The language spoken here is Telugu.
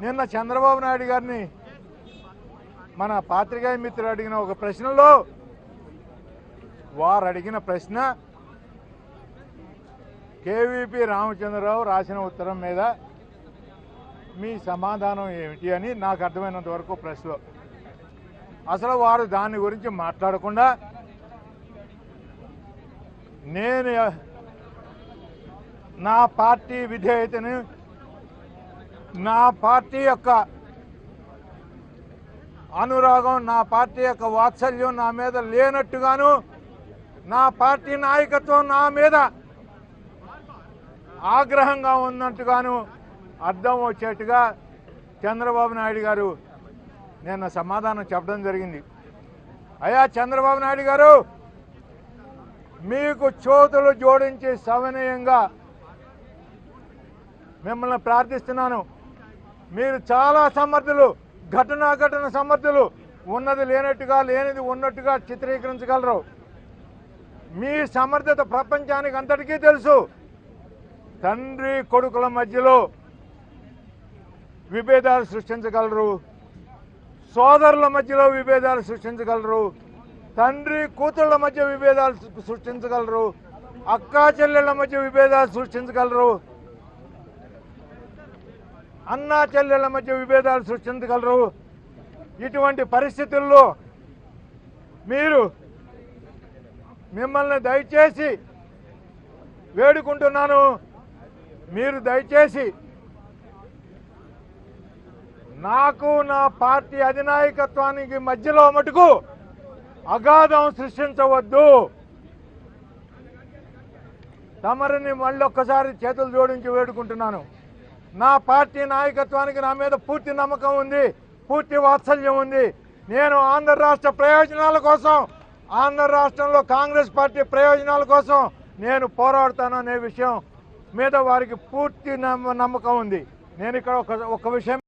నిన్న చంద్రబాబు నాయుడు గారిని మన పాత్రికేయ మిత్రుడు అడిగిన ఒక ప్రశ్నలో వారు అడిగిన ప్రశ్న కేవీపీ రామచంద్రరావు రాసిన ఉత్తరం మీద మీ సమాధానం ఏమిటి అని నాకు అర్థమైనంత వరకు ప్రశ్నలో. అసలు వారు దాని గురించి మాట్లాడకుండా నేను నా పార్టీ విధేయతని నా పార్టీ యొక్క అనురాగం నా పార్టీ యొక్క వాత్సల్యం నా మీద లేనట్టుగాను నా పార్టీ నాయకత్వం నా మీద ఆగ్రహంగా ఉన్నట్టుగాను అర్థం వచ్చేట్టుగా చంద్రబాబు నాయుడు గారు నిన్న సమాధానం చెప్పడం జరిగింది. అయ్యా చంద్రబాబు నాయుడు గారు మీకు చోతులు జోడించి సవినయంగా మిమ్మల్ని ప్రార్థిస్తున్నాను. మీరు చాలా సమర్థులు ఘటనా ఘటన సమర్థులు. ఉన్నది లేనట్టుగా లేనిది ఉన్నట్టుగా చిత్రీకరించగలరు. మీ సమర్థత ప్రపంచానికి అంతటికీ తెలుసు. తండ్రి కొడుకుల మధ్యలో విభేదాలు సృష్టించగలరు. సోదరుల మధ్యలో విభేదాలు సృష్టించగలరు. తండ్రి కూతుళ్ళ మధ్య విభేదాలు సృష్టించగలరు. అక్కా చెల్లెళ్ళ మధ్య విభేదాలు సృష్టించగలరు. అన్నా చెల్లెళ్ళ మధ్య విభేదాలు సృష్టించగలరు. ఇటువంటి పరిస్థితుల్లో మీరు మిమ్మల్ని దయచేసి వేడుకుంటున్నాను. మీరు దయచేసి నాకు నా పార్టీ అధినాయకత్వానికి మధ్యలో మటుకు అగాధం సృష్టించవద్దు. తమరిని మళ్ళొక్కసారి చేతులు జోడించి వేడుకుంటున్నాను. నా పార్టీ నాయకత్వానికి నా మీద పూర్తి నమ్మకం ఉంది పూర్తి వాత్సల్యం ఉంది. నేను ఆంధ్ర రాష్ట్ర ప్రయోజనాల కోసం ఆంధ్ర రాష్ట్రంలో కాంగ్రెస్ పార్టీ ప్రయోజనాల కోసం నేను పోరాడతాను అనే విషయం మీద వారికి పూర్తి నమ్మ- నమ్మకం ఉంది. నేను ఇక్కడ ఒక ఒక విషయం